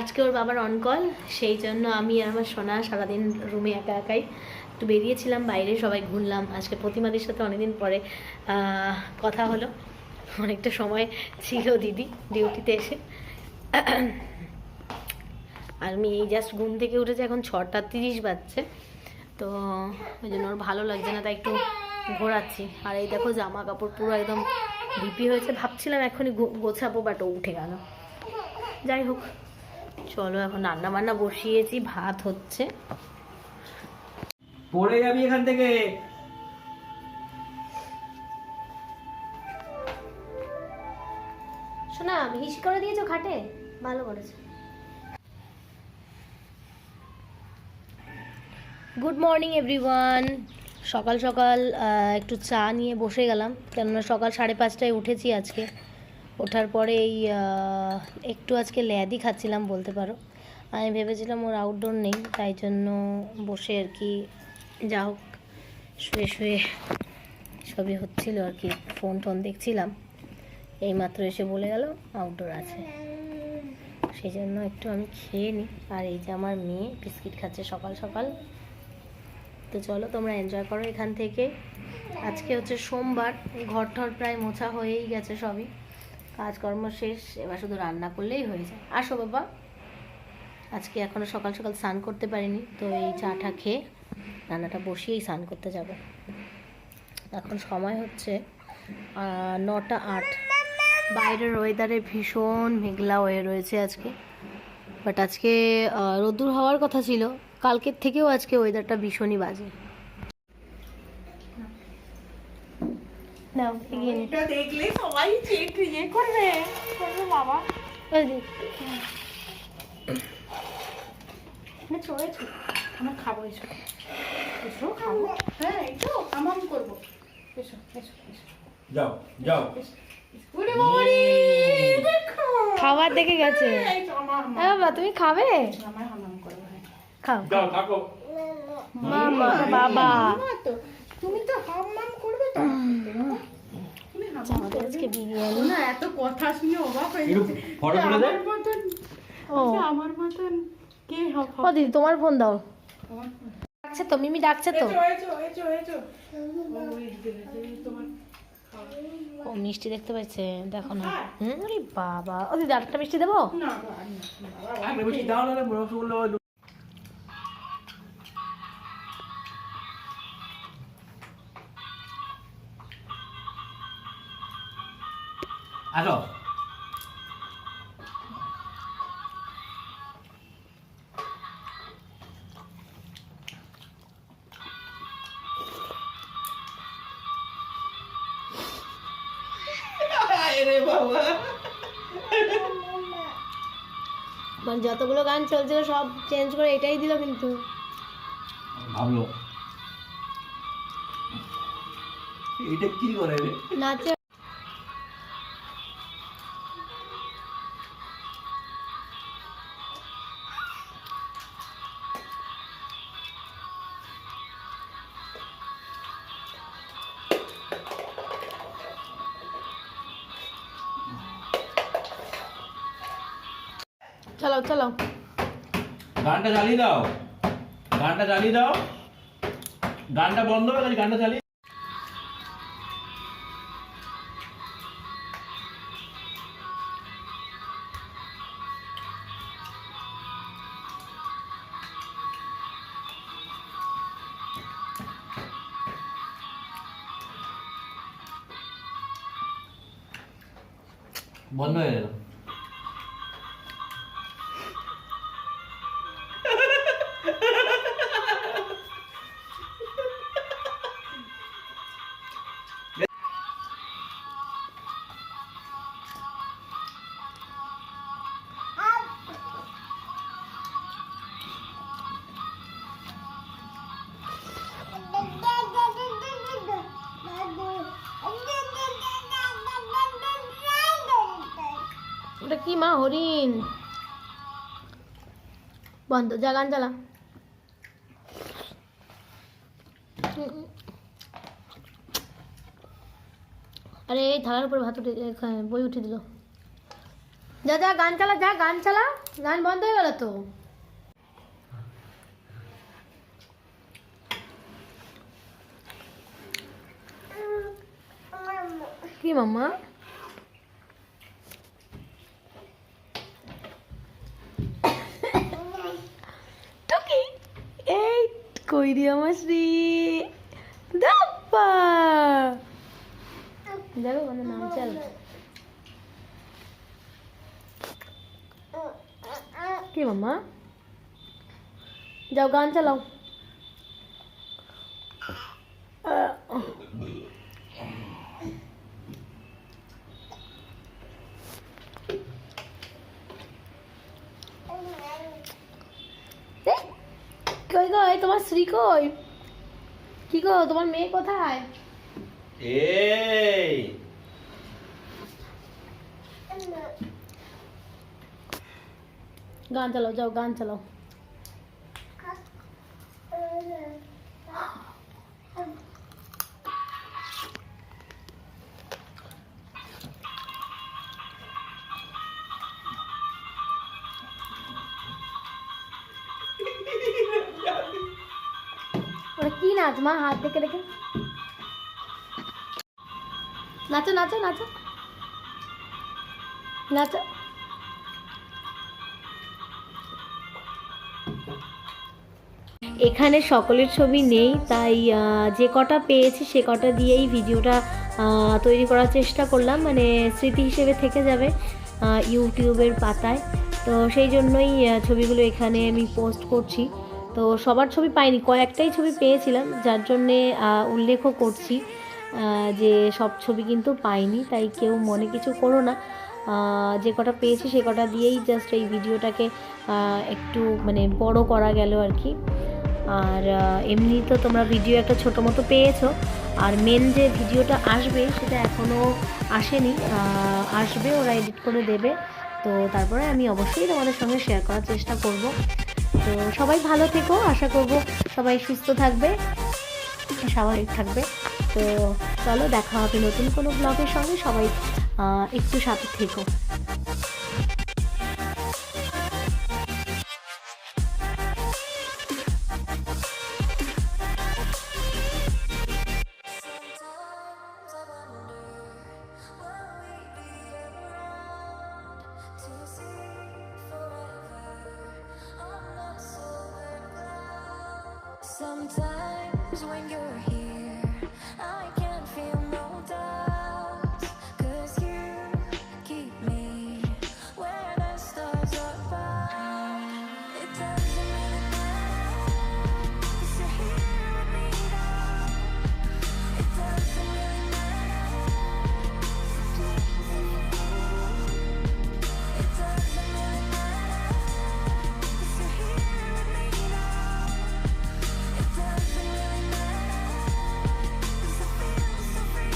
আজকে ওর বাবার on call সেই জন্য আমি আর আমার সোনা সারাদিন রুমে একা একাই একটু বেরিয়েছিলাম, বাইরে সবাই ঘুরলাম। আজকে প্রতিমাদের সাথে অনেকদিন পরে কথা হলো। অনেকটা সময় ছিল দিদি ডিউটিতে এসে। আর আমি এই জাস্ট ঘুম থেকে উঠেছি, এখন ছটা তিরিশ বাজছে। তো ওই জন্য ওর ভালো লাগছে না, তাই একটু ঘোরাচ্ছি। আর এই দেখো জামা কাপড় পুরো একদম ভিপি হয়েছে। ভাবছিলাম এখনই গোছাবো বাট উঠে গেল। যাই হোক। চলো এখন রান্না বান্না বসিয়েছি ভাত হচ্ছে। পড়ে যাবি এখান থেকে। শোনা হিস করে দিয়েছ খাটে? ভালো করেছ। গুড মর্নিং এভরিওয়ান সকাল সকাল আহ, একটু চা নিয়ে বসে গেলাম কেননা সকাল সাড়ে পাঁচটায় উঠেছি আজকে। ওঠার পরে এই একটু আজকে ল্যাদি খাচ্ছিলাম বলতে পারো। আমি ভেবেছিলাম ওর আউটডোর নেই, তাই জন্য বসে আর কি, যা হোক, শুয়ে শুয়ে সবই হচ্ছিল আর কি ফোন টোন দেখছিলাম। এইমাত্র এসে বলে গেল আউটডোর আছে। সেই জন্য একটু আমি খেয়ে নিই আর এই যে আমার মেয়ে বিস্কিট খাচ্ছে সকাল সকাল। তো চলো তোমরা এনজয় করো এখান থেকে। আজকে হচ্ছে সোমবার ঘর ঠর প্রায় মোছা হয়েই গেছে সবই। কাজকর্ম শেষ, এবার শুধু রান্না করলেই হয়ে যায়। আসো বাবা। আজকে এখনও সকাল সকাল স্নান করতে পারিনি, তো এই চাটা খেয়ে রান্নাটা বসিয়েই স্নান করতে যাব। এখন সময় হচ্ছে নটা আট। বাইরের ওয়েদারে ভীষণ মেঘলা হয়ে রয়েছে আজকে। বাট আজকে রোদ্দুর হওয়ার কথা ছিল। কালকের থেকেও আজকে ওয়েদারটা ভীষণই বাজে। নাও এগিয়ে নে। এটা দেখলে সবাই চেক ইয়ে করবে। বাবা। আমরা খাব এসো। এসো খাব। হ্যাঁ এসো আমাম করব। এসো এসো এসো। যাও যাও। ওরে মরি দেখো। খাবার দেখে গেছে। এই তো আমার এ বাবা তুমি খাবে? আমার হামাম করব হ্যাঁ খাও। যাও মামা বাবা। তো তুমি তো হামাম করবে তো? তুমি আমাদের আজকে বিরিয়ানি না এত কথা শুনে অবাক হয়ে গেছে photo তুলে দে। আমার মতন ও কে হবে দিদি তোমার ফোন দাও ডাকছে তো মিমি ডাকছে তো ও মিষ্টি দেখতে পাচ্ছে দেখো না হুম বাবা ও দিদি আরেকটা মিষ্টি দেবো না আসো। মানে যতগুলো গান চলছিল সব চেঞ্জ করে এটাই দিল কিন্তু। ভাবলো। এটা কি করে রে? নাচে চলো চলো। গানটা চালিয়ে দাও। গানটা চালিয়ে দাও। গানটা বন্ধ হয়ে গেছে, গানটা চালিয়ে বন্ধ হয়ে গেল। কি মা হরিণ? বন্ধ যা গান চালা আরে এই থালার উপরে ভাত উঠে এ, বই উঠে দিল। যা যা গান চালা যা গান চালা। গান বন্ধ হয়ে গেল তো। কি মাম্মা? এই কই রে আমার শ্রী দাপ্পা দেখো কোনো নাম চাল কি মাম্মা যাও গান চালাও কই গো এই তোমার শ্রী কই? কি গো তোমার মেয়ে কোথায়? এই। গান চালাও যাও গান চালাও। ওটা নাচ মা হাত দেখে। রেখে নাচো নাচো নাচো। নাচো। এখানে সকলের ছবি নেই, তাই যে কটা পেয়েছি সে কটা দিয়েই ভিডিওটা তৈরি করার চেষ্টা করলাম। মানে স্মৃতি হিসেবে থেকে যাবে ইউটিউবের পাতায়। তো সেই জন্যই ছবিগুলো এখানে আমি পোস্ট করছি। তো সবার ছবি পাইনি, কয়েকটাই ছবি পেয়েছিলাম, যার জন্যে উল্লেখও করছি যে সব ছবি কিন্তু পাইনি, তাই কেউ মনে কিছু করো না। যে কটা পেয়েছি সে কটা দিয়েই জাস্ট এই ভিডিওটাকে একটু মানে বড় করা গেল আর কি। আর এমনি তো তোমরা ভিডিও একটা ছোটো মতো পেয়েছ, আর মেন যে ভিডিওটা আসবে সেটা এখনও আসেনি আসবে, ওরা এডিট করে দেবে, তো তারপরে আমি অবশ্যই তোমাদের সঙ্গে শেয়ার করার চেষ্টা করব। তো সবাই ভালো থেকো, আশা করব সবাই সুস্থ থাকবে, স্বাভাবিক থাকবে। তো চলো, দেখা হবে নতুন কোনো ব্লগের সঙ্গে। সবাই একটু সাথে থেকো। Sometimes when you're here.